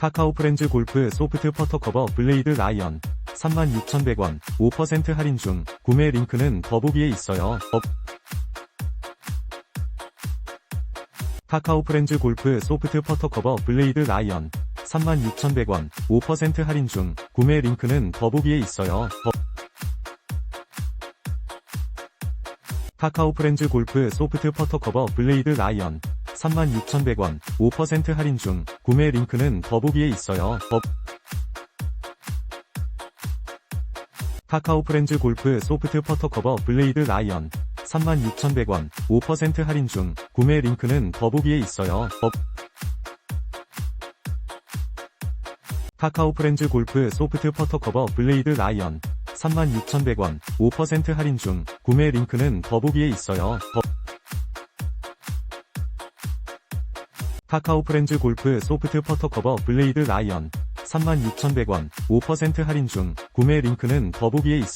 카카오 프렌즈 골프 소프트 퍼터 커버 블레이드 라이언 36,100원 5% 할인 중 구매 링크는 더보기에 있어요. 업. 카카오 프렌즈 골프 소프트 퍼터 커버 블레이드 라이언 36,100원 5% 할인 중 구매 링크는 더보기에 있어요. 업. 카카오 프렌즈 골프 소프트 퍼터 커버 블레이드 라이언 36,100원 5% 할인 중 구매 링크는 더보기에 있어요. 업. 카카오 프렌즈 골프 소프트 퍼터 커버 블레이드 라이언 36,100원 5% 할인 중 구매 링크는 더보기에 있어요. 업. 카카오 프렌즈 골프 소프트 퍼터 커버 블레이드 라이언 36,100원 5% 할인 중 구매 링크는 더보기에 있어요. 업. 카카오 프렌즈 골프 소프트 퍼터 커버 블레이드 라이언. 36,100원. 5% 할인 중. 구매 링크는 더보기에 있어요.